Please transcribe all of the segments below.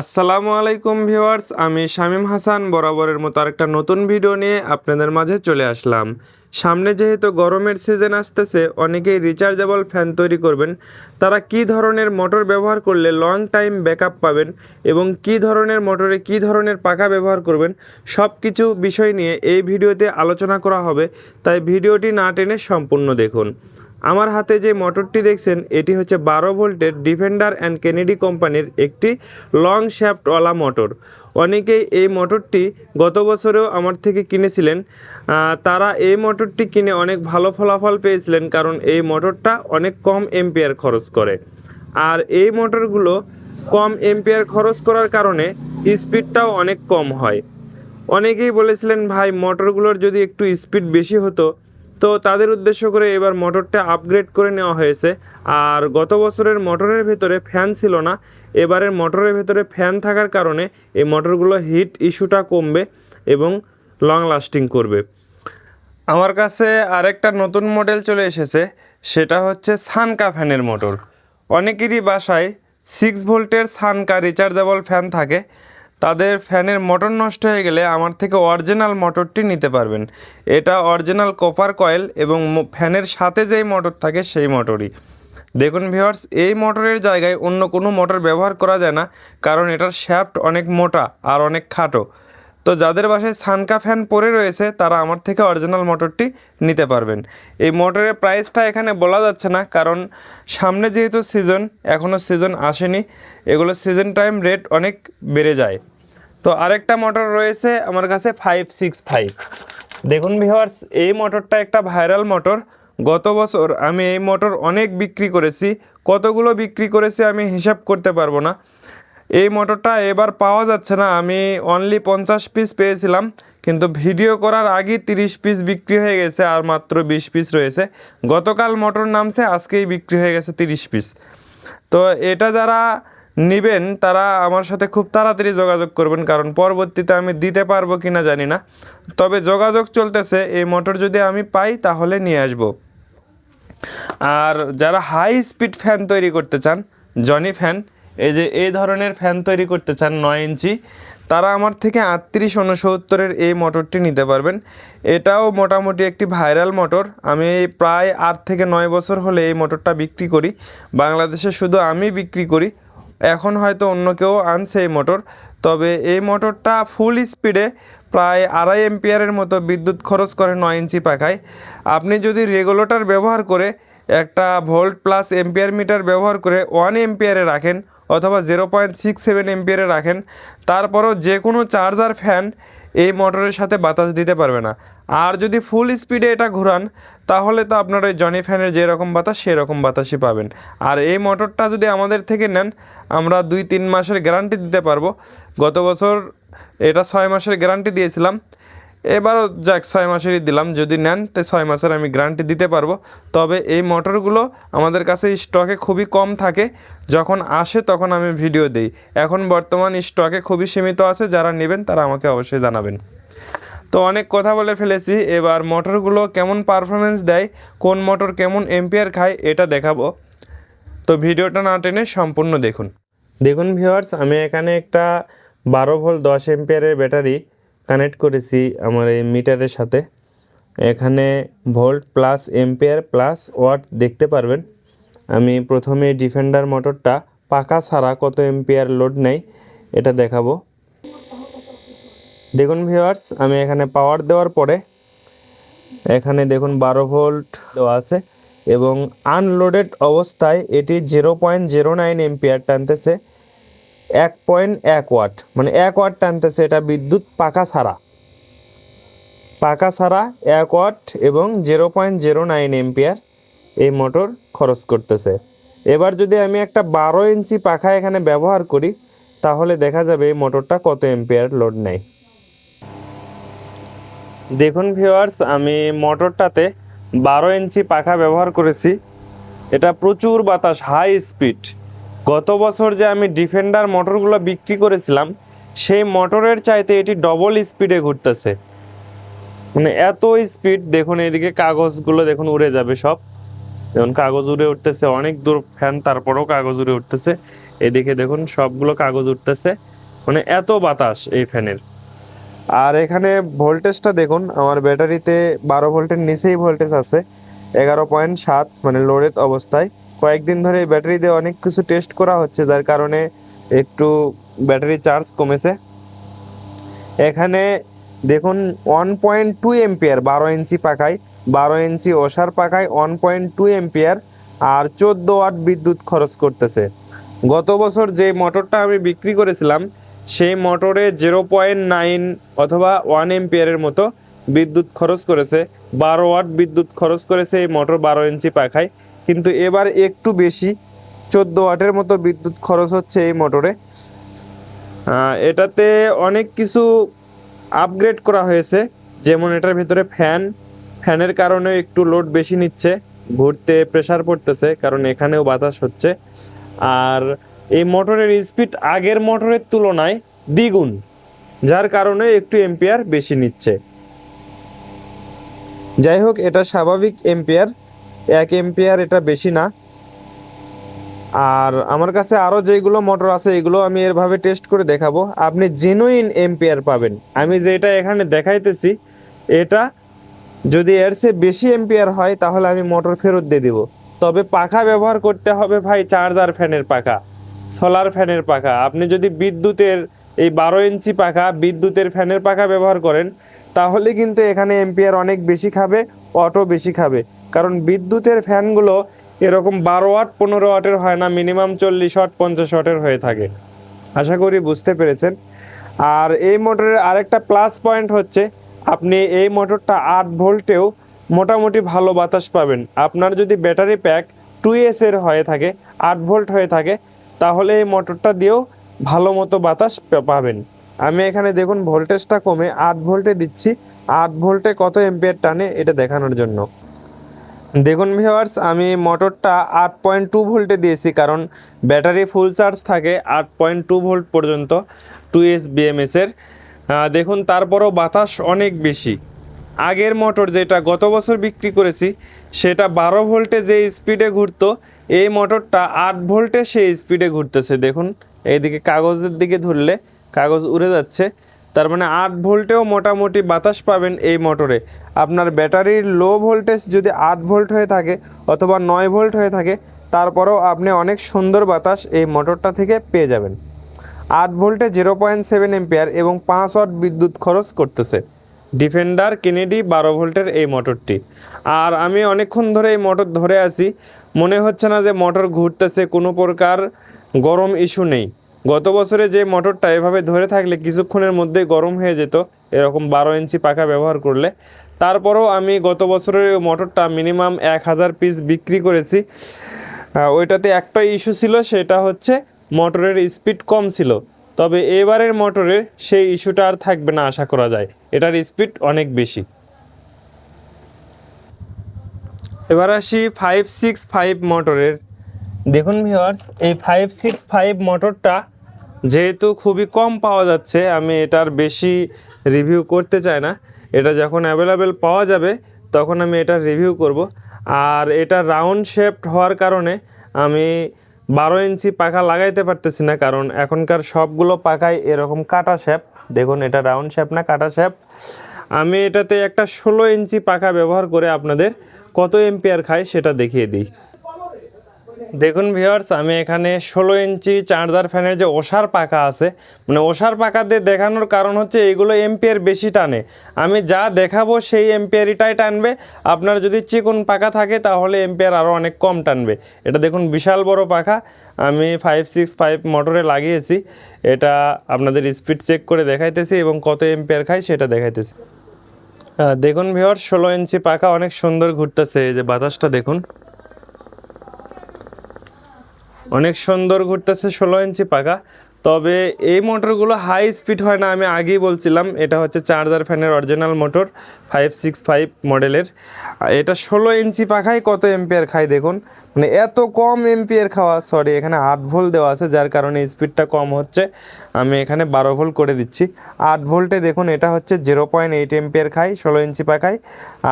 আসসালামু আলাইকুম ভিউয়ার্স, আমি শামীম হাসান, বরাবরের মতো আরেকটা নতুন ভিডিও নিয়ে আপনাদের মাঝে চলে আসলাম। সামনে যেহেতু গরমের সিজন আসতেছে, অনেকেই রিচার্জেবল ফ্যান তৈরি করবেন। তারা কি ধরনের মোটর ব্যবহার করলে লং টাইম ব্যাকআপ পাবেন এবং কি ধরনের মোটরে কি ধরনের পাখা ব্যবহার করবেন সব কিছু বিষয় নিয়ে এই ভিডিওতে আলোচনা করা হবে। তাই ভিডিওটি না টেনে সম্পূর্ণ দেখুন। আমার হাতে যে মোটরটি দেখছেন, এটি হচ্ছে বারো ভোল্টের ডিফেন্ডার অ্যান্ড কেনেডি কোম্পানির একটি লং শ্যাফটওয়ালা মোটর। অনেকেই এই মোটরটি গত বছরেও আমার থেকে কিনেছিলেন। তারা এই মোটরটি কিনে অনেক ভালো ফলাফল পেয়েছিলেন কারণ এই মোটরটা অনেক কম এম্পিয়ার খরচ করে। আর এই মোটরগুলো কম এম্পিয়ার খরচ করার কারণে স্পিডটাও অনেক কম হয়। অনেকেই বলেছিলেন, ভাই, মোটরগুলোর যদি একটু স্পিড বেশি হতো তো তাদের উদ্দেশ্য করে এবার মোটরটা আপগ্রেড করে নেওয়া হয়েছে। আর গত বছরের মোটরের ভেতরে ফ্যান ছিল না। এবারের মোটরের ভেতরে ফ্যান থাকার কারণে এই মোটরগুলো হিট ইস্যুটা কমবে এবং লং লাস্টিং করবে। আমার কাছে আরেকটা নতুন মডেল চলে এসেছে, সেটা হচ্ছে সানকা ফ্যানের মোটর অনেকেরই বাসায় সিক্স ভোল্টের সানকা রিচার্জেবল ফ্যান থাকে। তাদের ফ্যানের মোটর নষ্ট হয়ে গেলে আমার থেকে অরিজিনাল মোটরটি নিতে পারবেন। এটা অরিজিনাল কপার কয়েল এবং ফ্যানের সাথে যেই মোটর থাকে সেই মোটরই। দেখুন ভিওয়ার্স এই মোটরের জায়গায় অন্য কোনো মোটর ব্যবহার করা যায় না, কারণ এটার শ্যাফট অনেক মোটা আর অনেক খাটো। তো যাদের বাসায় সানকা ফ্যান পরে রয়েছে, তারা আমার থেকে অরিজিনাল মোটরটি নিতে পারবেন। এই মোটরের প্রাইসটা এখানে বলা যাচ্ছে না, কারণ সামনে যেহেতু সিজন এখনও সিজন আসেনি, এগুলো সিজন টাইম রেট অনেক বেড়ে যায়। তো আরেকটা মোটর রয়েছে আমার কাছে ফাইভ সিক্স ফাইভ দেখুন ভিওয়ার্স এই মোটরটা একটা ভাইরাল মোটর গত বছর আমি এই মোটর অনেক বিক্রি করেছি। কতগুলো বিক্রি করেছি আমি হিসাব করতে পারব না। এই মোটরটা এবার পাওয়া যাচ্ছে না। আমি অনলি পঞ্চাশ পিস পেয়েছিলাম, কিন্তু ভিডিও করার আগেই তিরিশ পিস বিক্রি হয়ে গেছে আর মাত্র বিশ পিস রয়েছে। গতকাল মোটর নামছে, আজকেই বিক্রি হয়ে গেছে তিরিশ পিস তো এটা যারা নেবেন, তারা আমার সাথে খুব তাড়াতাড়ি যোগাযোগ করবেন, কারণ পরবর্তীতে আমি দিতে পারব কি না জানি না। তবে যোগাযোগ চলতেছে, এই মোটর যদি আমি পাই তাহলে নিয়ে আসব। আর যারা হাই স্পিড ফ্যান তৈরি করতে চান জনি ফ্যান এই যে এই ধরনের ফ্যান তৈরি করতে চান নয় ইঞ্চি, তারা আমার থেকে আটত্রিশ উনসত্তরের এই মোটরটি নিতে পারবেন। এটাও মোটামুটি একটি ভাইরাল মোটর। আমি প্রায় আট থেকে নয় বছর হলে এই মোটরটা বিক্রি করি। বাংলাদেশে শুধু আমি বিক্রি করি এখন হয়তো অন্য কেউ আনছে এই মোটর। তবে এই মোটরটা ফুল স্পিডে প্রায় আড়াই এম্পিয়ারের মতো বিদ্যুৎ খরচ করে নয় ইঞ্চি পাখায়। আপনি যদি রেগুলেটর ব্যবহার করে একটা ভোল্ট প্লাস এম্পিয়ার মিটার ব্যবহার করে ওয়ান এম্পিয়ারে রাখেন অথবা জিরো পয়েন্ট সিক্স সেভেন এম্পিয়ারে রাখেন, তারপরও যে কোনো চার্জার ফ্যান এই মোটরের সাথে বাতাস দিতে পারবে না। আর যদি ফুল স্পিডে এটা ঘোরান, তাহলে তো আপনার ওই জনি ফ্যানের যেরকম বাতাস, সেরকম বাতাসই পাবেন। আর এই মোটরটা যদি আমাদের থেকে নেন, আমরা দুই তিন মাসের গ্যারান্টি দিতে পারব। গত বছর এটা ছয় মাসের গ্যারান্টি দিয়েছিলাম। এবারও যাক, ছয় মাসেরই দিলাম। যদি নেন, তো ছয় মাসের আমি গ্যারান্টি দিতে পারব। তবে এই মোটরগুলো আমাদের কাছে স্টকে খুবই কম থাকে। যখন আসে তখন আমি ভিডিও দিই। এখন বর্তমান স্টকে খুবই সীমিত আছে। যারা নেবেন, তারা আমাকে অবশ্যই জানাবেন। তো অনেক কথা বলে ফেলেছি। এবার মোটরগুলো কেমন পারফরমেন্স দেয়, কোন মোটর কেমন এম্পিয়ার খায়, এটা দেখাবো। তো ভিডিওটা না টেনে সম্পূর্ণ দেখুন। দেখুন ভিউয়ার্স আমি এখানে একটা বারো ভোল্ট দশ এম্পিয়ারের ব্যাটারি কানেক্ট করেছি আমার এই মিটারের সাথে। এখানে volt plus ampere plus watt দেখতে পারবেন। আমি প্রথমে ডিফেন্ডার মোটরটা পাকা ছাড়া কত এম্পিয়ার লোড নেয় এটা দেখাবো। দেখুন ভিউয়ার্স, আমি এখানে পাওয়ার দেওয়ার পরে এখানে দেখুন বারো ভোল্ট দেওয়া আছে এবং আনলোডেড অবস্থায় এটি zero point zero nine ampere টানতেছে। এক পয়েন্ট এক ওয়াট। মানে এক ওয়াট টানতেছে এটা বিদ্যুৎ পাকা ছাড়া। পাকা ছাড়া এক ওয়াট এবং zero point zero nine ampere এই মোটর খরচ করতেছে। এবার যদি আমি একটা বারো ইঞ্চি পাখা এখানে ব্যবহার করি, তাহলে দেখা যাবে এই মোটরটা কত এম্পিয়ার লোড নেয়। দেখুন ভিউয়ার্স, আমি মোটরটাতে বারো ইঞ্চি পাখা ব্যবহার করেছি। এটা প্রচুর বাতাস হাই স্পিড গত বছর যে আমি ডিফেন্ডার মোটরগুলো বিক্রি করেছিলাম, সেই মোটরের চাইতে এটি ডবল স্পিডে ঘুরতেছে। মানে এত স্পিড দেখুন এদিকে কাগজগুলো দেখুন উড়ে যাবে সব। যেমন কাগজ উড়ে উঠতেছে, অনেক দূর ফ্যান তারপরেও কাগজ উড়ে উঠতেছে। এদিকে দেখুন সবগুলো কাগজ উঠতেছে। মানে এত বাতাস এই ফ্যানের আর এখানে ভোল্টেজটা দেখুন, আমার ব্যাটারিতে বারো ভোল্টের নিচেই ভোল্টেজ আছে। এগারো পয়েন্ট সাত মানে লোডেড অবস্থায়। কয়েকদিন ধরে এই ব্যাটারি দিয়ে অনেক কিছু টেস্ট করা হচ্ছে, যার কারণে একটু ব্যাটারি চার্জ কমেছে। এখানে দেখুন ওয়ান পয়েন্ট টু এম্পিয়ার বারো ইঞ্চি পাখায়, বারো ইঞ্চি ওষার পাখায় ওয়ান পয়েন্ট টু এম্পিয়ার আর চোদ্দ ওয়াট বিদ্যুৎ খরচ করতেছে। গত বছর যে মোটরটা আমি বিক্রি করেছিলাম, সেই মোটরে জিরো পয়েন্ট নাইন অথবা ওয়ান এম্পিয়ারের মতো বিদ্যুৎ খরচ করেছে, বারো ওয়াট বিদ্যুৎ খরচ করেছে এই মোটর বারো ইঞ্চি পাখায়। কিন্তু এবার একটু বেশি, চোদ্দ ওয়াটের মতো বিদ্যুৎ খরচ হচ্ছে এই মোটরে। এটাতে অনেক কিছু আপগ্রেড করা হয়েছে, যেমন এটার ভিতরে ফ্যান ফ্যানের কারণে একটু লোড বেশি নিচ্ছে, ঘুরতে প্রেসার পড়তেছে, কারণ এখানেও বাতাস হচ্ছে। আর এই মোটরের স্পিড আগের মোটরের তুলনায় দ্বিগুণ, যার কারণে একটু এম্পিয়ার বেশি নিচ্ছে। যাই হোক, এটা স্বাভাবিক এম্পিয়ার এক এম্পিয়ার এটা বেশি না। আর আমার কাছে আরও যেগুলো মোটর আছে, এগুলো আমি এরভাবে টেস্ট করে দেখাবো। আপনি জেনুইন এম্পিয়ার পাবেন। আমি যেটা এখানে দেখাইতেছি, এটা যদি এর চেয়ে বেশি এম্পিয়ার হয়, তাহলে আমি মোটর ফেরত দিয়ে দিব। তবে পাখা ব্যবহার করতে হবে ভাই চার্জার ফ্যানের পাখা সোলার ফ্যানের পাখা। আপনি যদি বিদ্যুতের এই বারো ইঞ্চি পাখা বিদ্যুতের ফ্যানের পাখা ব্যবহার করেন, তাহলে কিন্তু এখানে এম্পিয়ার অনেক বেশি খাবে অটো বেশি খাবে। কারণ বিদ্যুতের ফ্যানগুলো এরকম বারো ওয়াট, পনেরো ওয়াটের হয় না, মিনিমাম চল্লিশ ওয়াট, পঞ্চাশ ওয়াটের হয়ে থাকে। আশা করি বুঝতে পেরেছেন। আর এই মোটরের আরেকটা প্লাস পয়েন্ট হচ্ছে, আপনি এই মোটরটা আট ভোল্টেও মোটামুটি ভালো বাতাস পাবেন। আপনার যদি ব্যাটারি প্যাক টু এস এর হয়ে থাকে, আট ভোল্ট হয়ে থাকে, তাহলে এই মোটরটা দিয়েও ভালো মতো বাতাস পাবেন। আমি এখানে দেখুন ভোল্টেজটা কমে আট ভোল্টে দিচ্ছি। আট ভোল্টে কত এম্পিয়ার টানে এটা দেখানোর জন্য। দেখুন ভিওয়ার্স আমি মোটরটা আট পয়েন্ট টু ভোল্টে দিয়েছি, কারণ ব্যাটারি ফুল চার্জ থাকে আট পয়েন্ট টু ভোল্ট পর্যন্ত টু এস বিএমএসের দেখুন, তারপরও বাতাস অনেক বেশি। আগের মোটর যেটা গত বছর বিক্রি করেছি, সেটা বারো ভোল্টে যে স্পিডে ঘুরতো, এই মোটরটা আট ভোল্টে সেই স্পিডে ঘুরতেছে। দেখুন, এইদিকে কাগজের দিকে ধরলে কাগজ উড়ে যাচ্ছে। তার মানে আট ভোল্টেও মোটামুটি বাতাস পাবেন এই মোটরে। আপনার ব্যাটারির লো ভোল্টেজ যদি আট ভোল্ট হয়ে থাকে অথবা নয় ভোল্ট হয়ে থাকে, তারপরেও আপনি অনেক সুন্দর বাতাস এই মোটরটা থেকে পেয়ে যাবেন। আট ভোল্টে জিরো পয়েন্ট সেভেন এম্পিয়ার এবং পাঁচ ওয়াট বিদ্যুৎ খরচ করতেছে। ডিফেন্ডার কেনেডি বারো ভোল্টের এই মোটরটি। আর আমি অনেকক্ষণ ধরে এই মোটর ধরে আছি, মনে হচ্ছে না যে মোটর ঘুরতেছে, কোনো প্রকার গরম ইস্যু নেই। গত বছরে যে মোটরটা এভাবে ধরে থাকলে কিছুক্ষণের মধ্যে গরম হয়ে যেত, এরকম বারো ইঞ্চি পাখা ব্যবহার করলে। তারপরেও আমি গত বছরের মোটরটা মিনিমাম এক হাজার পিস বিক্রি করেছি। ওইটাতে একটা ইস্যু ছিল, সেটা হচ্ছে মোটরের স্পিড কম ছিল। তবে এবারের মোটরের সেই ইস্যুটা আর থাকবে না আশা করা যায়। এটার স্পিড অনেক বেশি। এবার আসি ফাইভ সিক্স ফাইভ মোটরের। দেখুন ভিওয়ার্স এই ফাইভ সিক্স ফাইভ মোটরটা যেহেতু খুবই কম পাওয়া যাচ্ছে, আমি এটার বেশি রিভিউ করতে চাই না। এটা যখন অ্যাভেলেবেল পাওয়া যাবে, তখন আমি এটা রিভিউ করব। আর এটা রাউন্ড শেপড হওয়ার কারণে আমি বারো ইঞ্চি পাখা লাগাইতে পারতেছি না, কারণ এখনকার সবগুলো পাখায় এরকম কাটা শেপ দেখুন, এটা রাউন্ড শেপ না, কাটা শেপ আমি এটাতে একটা ষোলো ইঞ্চি পাখা ব্যবহার করে আপনাদের কত এম্পিয়ার খায় সেটা দেখিয়ে দিই। দেখুন ভিউয়ার্স আমি এখানে ষোলো ইঞ্চি চার্জার ফ্যানের যে ওষার পাখা আছে মানে ওষার পাখা দিয়ে দেখানোর কারণ হচ্ছে এইগুলো এম্পিয়ার বেশি টানে। আমি যা দেখাবো সেই এম্পিয়ারিটাই টানবে। আপনার যদি চিকন পাখা থাকে, তাহলে এম্পিয়ার আরও অনেক কম টানবে। এটা দেখুন বিশাল বড় পাখা। আমি ফাইভ সিক্স ফাইভ মোটরে লাগিয়েছি। এটা আপনাদের স্পিড চেক করে দেখাইতেছি এবং কত এম্পিয়ার খায় সেটা দেখাইতেছি। দেখুন ভিওর ষোলো ইঞ্চি পাখা অনেক সুন্দর ঘুরতেছে। এই যে বাতাসটা দেখুন। অনেক সুন্দর ঘুরতেছে, ষোলো ইঞ্চি পাখা তবে এই মোটরগুলো হাই স্পিড হয় না, আমি আগেই বলছিলাম, এটা হচ্ছে চার্জার ফ্যানের original motor five six five মডেলের এটা ষোলো ইঞ্চি পাখায় কত এম্পিয়ার খায় দেখুন। মানে এত কম এম্পিয়ার খাওয়া সরি এখানে আট ভোল্ট দেওয়া আছে, যার কারণে স্পিডটা কম হচ্ছে। আমি এখানে বারো ভোল্ট করে দিচ্ছি। আট ভোল্টে দেখুন, এটা হচ্ছে জিরো পয়েন্ট এইট এম্পিয়ার খায়, ষোলো ইঞ্চি পাখায়,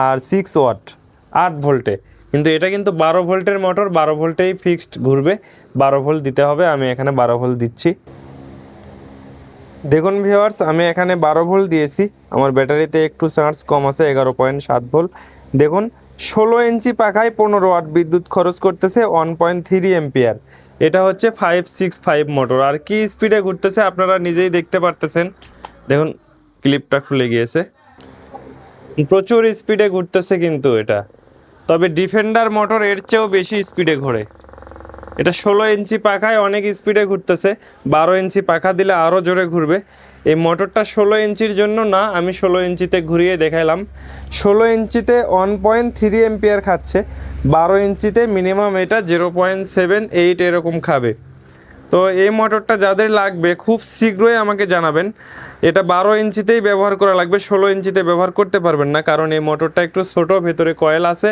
আর সিক্স ওয়াট আট ভোল্টে। কিন্তু এটা কিন্তু বারো ভোল্টের মোটর বারো ভোল্টেই ফিক্সড ঘুরবে। বারো ভোল্ট দিতে হবে, আমি এখানে বারো ভোল্ট দিচ্ছি। দেখুন ভিওয়ার্স আমি এখানে বারো ভোল্ট দিয়েছি। আমার ব্যাটারিতে একটু চার্জ কম আছে, এগারো পয়েন্ট সাত ভোল্ট। দেখুন, ষোলো ইঞ্চি পাখায় পনেরো ওয়াট বিদ্যুৎ খরচ করতেছে ওয়ান পয়েন্ট থ্রি এম্পিয়ার এটা হচ্ছে ফাইভ সিক্স ফাইভ মোটর আর কি স্পিডে ঘুরতেছে আপনারা নিজেই দেখতে পারতেছেন। দেখুন ক্লিপটা খুলে গিয়েছে। প্রচুর স্পিডে ঘুরতেছে কিন্তু এটা। তবে ডিফেন্ডার মোটর এর চেয়েও বেশি স্পিডে ঘোরে। এটা ষোলো ইঞ্চি পাখায় অনেক স্পিডে ঘুরতেছে, বারো ইঞ্চি পাখা দিলে আরও জোরে ঘুরবে। এই মোটরটা ষোলো ইঞ্চির জন্য না, আমি ষোলো ইঞ্চিতে ঘুরিয়ে দেখাইলাম। ষোলো ইঞ্চিতে ওয়ান পয়েন্ট থ্রি এমপিয়ার খাচ্ছে, বারো ইঞ্চিতে মিনিমাম এটা জিরো পয়েন্ট সেভেন এইট এরকম খাবে। তো এই মোটরটা যাদের লাগবে খুব শীঘ্রই আমাকে জানাবেন। এটা বারো ইঞ্চিতেই ব্যবহার করা লাগবে, ষোলো ইঞ্চিতে ব্যবহার করতে পারবেন না, কারণ এই মোটরটা একটু ছোট, ভেতরে কয়েল আছে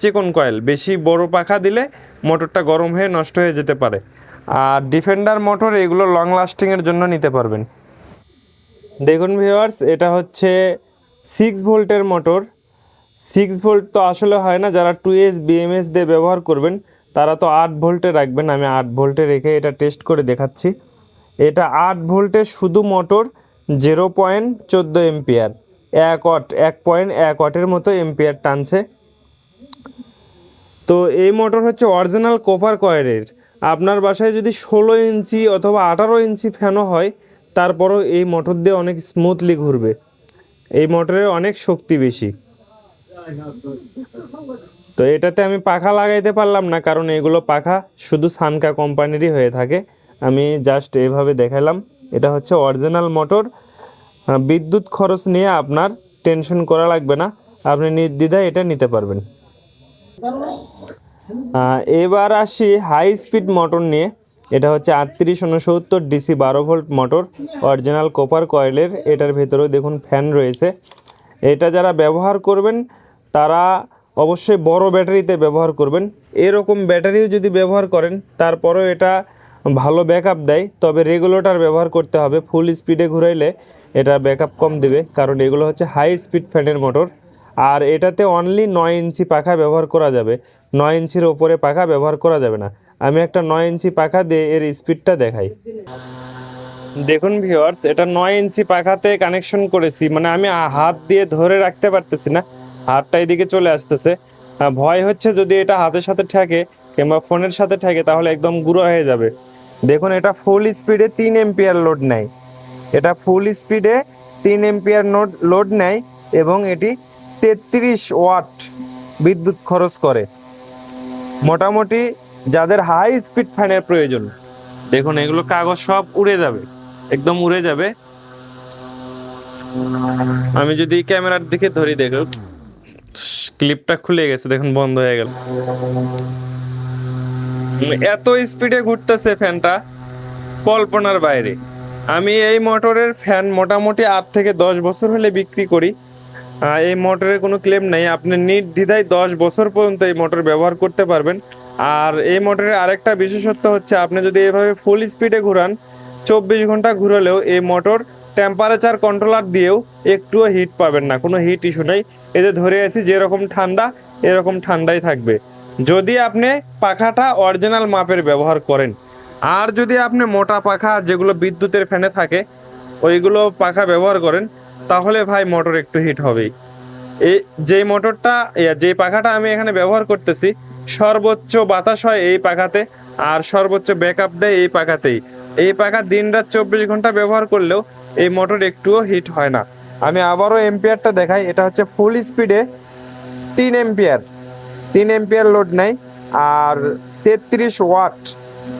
চিকন কয়েল। বেশি বড় পাখা দিলে মোটরটা গরম হয়ে নষ্ট হয়ে যেতে পারে। আর ডিফেন্ডার মোটর, এগুলো লং লাস্টিংয়ের জন্য নিতে পারবেন। দেখুন ভিওয়ার্স এটা হচ্ছে সিক্স ভোল্টের মোটর। সিক্স ভোল্ট তো আসলে হয় না, যারা টু এস বিএমএস দিয়ে ব্যবহার করবেন তারা তো আট ভোল্টে রাখবেন, আমি আট ভোল্টে রেখে এটা টেস্ট করে দেখাচ্ছি। এটা আট ভোল্টে শুধু মোটর জিরো পয়েন্ট চোদ্দ এম্পিয়ার এক ওয়াট এক পয়েন্ট এক ওয়াটের মতো এম্পিয়ার টানছে। তো এই মোটর হচ্ছে অরিজিনাল কপার কয়েলের আপনার বাসায় যদি ষোলো ইঞ্চি অথবা আঠারো ইঞ্চি ফ্যানও হয়, তারপরও এই মোটর দিয়ে অনেক স্মুথলি ঘুরবে। এই মোটরের অনেক শক্তি বেশি। তো এটাতে আমি পাখা লাগাইতে পারলাম না, কারণ এগুলো পাখা শুধু সানকা কোম্পানিরই হয়ে থাকে। আমি জাস্ট এভাবে দেখালাম এটা হচ্ছে অরিজিনাল মোটর বিদ্যুৎ খরচ নিয়ে আপনার টেনশন করা লাগবে না। আপনি নির্দ্বিধায় এটা নিতে পারবেন। এবার আসি হাই স্পিড মোটর নিয়ে। এটা হচ্ছে আটত্রিশ উনসত্তর ডিসি বারো ভোল্ট মোটর অরিজিনাল কপার কয়েলের এটার ভেতরেও দেখুন ফ্যান রয়েছে। এটা যারা ব্যবহার করবেন, তারা অবশ্যই বড় ব্যাটারিতে ব্যবহার করবেন। এরকম ব্যাটারিও যদি ব্যবহার করেন, তারপরেও এটা ভালো ব্যাকআপ দেয়, তবে রেগুলেটর ব্যবহার করতে হবে। ফুল স্পিডে ঘুরাইলে এটা ব্যাকআপ কম দেবে, কারণ এগুলো হচ্ছে হাই স্পিড ফ্যানের মোটর। আর এটাতে অনলি নয় ইঞ্চি পাখা ব্যবহার করা যাবে। নয় ইঞ্চির ওপরে পাখা ব্যবহার করা যাবে না। আমি একটা নয় ইঞ্চি পাখা দিয়ে এর স্পিডটা দেখাই। দেখুন ভিউয়ার্স এটা নয় ইঞ্চি পাখাতে কানেকশন করেছি। মানে আমি হাত দিয়ে ধরে রাখতে পারতেছি না। হাতটা এদিকে চলে আসতেছে। ভয় হচ্ছে যদি এটা হাতের সাথে ঠেকে কিংবা ফোনের সাথে ঠেকে তাহলে একদম গুঁড়ো হয়ে যাবে। দেখুন, এটা ফুল স্পিডে তিন এম্পিয়ার লোড নেয়। এটা ফুল স্পিডে তিন এম্পিয়ার নোট লোড নেয় এবং এটি তেত্রিশ ওয়াট বিদ্যুৎ খরচ করে। মোটামুটি যাদের হাই স্পিড ফ্যানের প্রয়োজন, দেখুন, এগুলো কাগজ সব উড়ে যাবে, একদম উড়ে যাবে। আমি যদি ক্যামেরার দিকে ধরি দেখো ক্লিপটা খুলে গেছে, দেখুন বন্ধ হয়ে গেল। এত স্পিডে ঘুরতেছে ফ্যানটা কল্পনার বাইরে। আমি এই মোটরের ফ্যান মোটামুটি আট থেকে দশ বছর হলে বিক্রি করি। এই মোটরের কোনো ক্লেম নেই। আপনি নির্দ্বিধায় দশ বছর পর্যন্ত এই মোটর ব্যবহার করতে পারবেন। আর এই মোটরের আরেকটা বিশেষত্ব হচ্ছে, আপনি যদি এভাবে ফুল স্পিডে ঘুরান, চব্বিশ ঘণ্টা ঘুরালেও এই মোটর টেম্পারেচার কন্ট্রোলার দিয়েও একটুও হিট পাবেন না, কোনো হিট ইস্যু নেই। এতে ধরে আছি, যেরকম ঠান্ডা, এরকম ঠান্ডাই থাকবে। যদি আপনি পাখাটা অরিজিনাল মাপের ব্যবহার করেন, আর যদি আপনি মোটা পাখা, যেগুলো বিদ্যুতের ফ্যানে থাকে, ওইগুলো পাখা ব্যবহার করেন, তাহলে ভাই মোটর একটু হিট হবেই। এই যে মোটরটা যে পাখাটা আমি এখানে ব্যবহার করতেছি, সর্বোচ্চ বাতাস হয় এই পাখাতে, আর সর্বোচ্চ ব্যাকআপ দেয় এই পাখাতেই। এই পাখা দিন রাত চব্বিশ ঘণ্টা ব্যবহার করলেও এই মোটর একটুও হিট হয় না। আমি আবারও এম্পিয়ারটা দেখাই, এটা হচ্ছে ফুল স্পিডে তিন এম্পিয়ার তিন এম্পিয়ার লোড নেয়, আর তেত্রিশ ওয়াট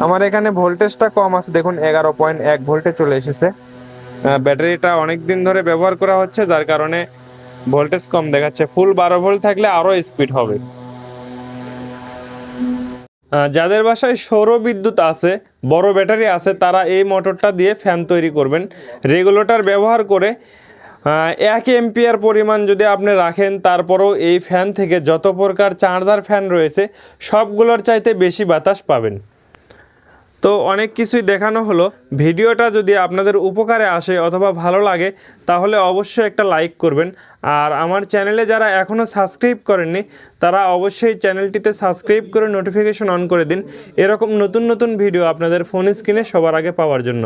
আমার এখানে ভোল্টেজটা কম আছে, দেখুন, এগারো পয়েন্ট এক ভোল্টে চলে এসেছে। ব্যাটারিটা অনেক দিন ধরে ব্যবহার করা হচ্ছে, যার কারণে ভোল্টেজ কম দেখাচ্ছে। ফুল বারো ভোল্ট থাকলে আরও স্পিড হবে। যাদের বাসায় সৌর বিদ্যুৎ আছে, বড় ব্যাটারি আছে, তারা এই মোটরটা দিয়ে ফ্যান তৈরি করবেন। রেগুলেটর ব্যবহার করে এক এম্পিয়ার পরিমাণ যদি আপনি রাখেন, তারপরেও এই ফ্যান থেকে যত প্রকার চার্জার ফ্যান রয়েছে, সবগুলোর চাইতে বেশি বাতাস পাবেন। তো অনেক কিছুই দেখানো হলো। ভিডিওটা যদি আপনাদের উপকারে আসে অথবা ভালো লাগে, তাহলে অবশ্যই একটা লাইক করবেন। আর আমার চ্যানেলে যারা এখনও সাবস্ক্রাইব করেননি, তারা অবশ্যই চ্যানেলটিতে সাবস্ক্রাইব করে নোটিফিকেশন অন করে দিন। এরকম নতুন নতুন ভিডিও আপনাদের ফোন স্ক্রিনে সবার আগে পাওয়ার জন্য।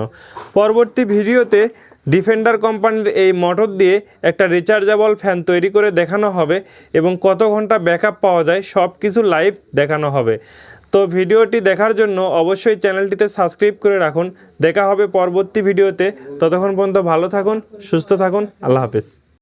পরবর্তী ভিডিওতে ডিফেন্ডার কোম্পানির এই মোটর দিয়ে একটা রিচার্জেবল ফ্যান তৈরি করে দেখানো হবে এবং কত ঘণ্টা ব্যাকআপ পাওয়া যায় সব কিছু লাইভ দেখানো হবে। তো ভিডিওটি দেখার জন্য অবশ্যই চ্যানেলটিতে সাবস্ক্রাইব করে রাখুন। দেখা হবে পরবর্তী ভিডিওতে। ততক্ষণ পর্যন্ত ভালো থাকুন, সুস্থ থাকুন। আল্লাহ হাফিজ।